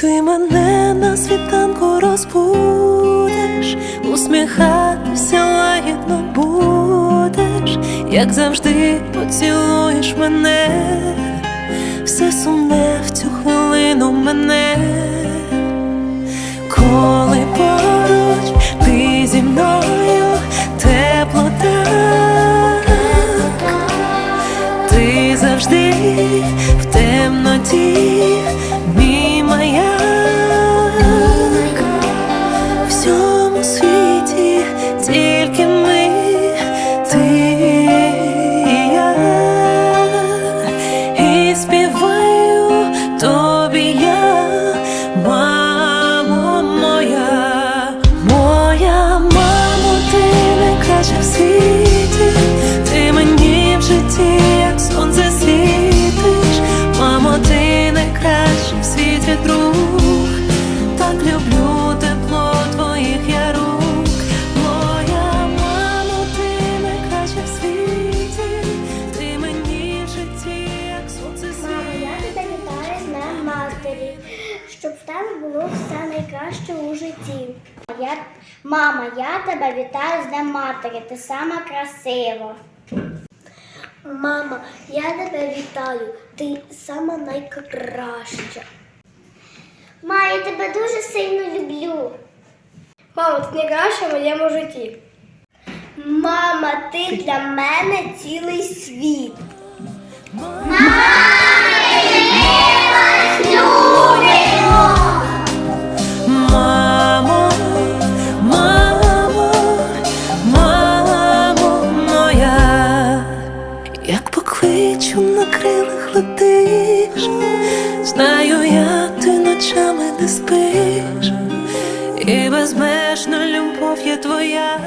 Ти мене на світанку розбудеш, усміхатися лагідно будеш, як завжди поцілуєш мене, все сумне в цю хвилину мене, коли поруч ти зі мною тепло так, ти завжди в темноті, і матері, щоб в тебе було все найкраще у житті. Я, мама, я тебе вітаю з Днем матері, ти сама красива. Мама, я тебе вітаю, ти сама найкраща. Ма, я тебе дуже сильно люблю. Мама, ти найкраща в моєму житті. Мама, ти для мене цілий світ. Мамо, як покличу на крилах летиш, знаю я, ти ночами не спиш, і безмежна любов є твоя.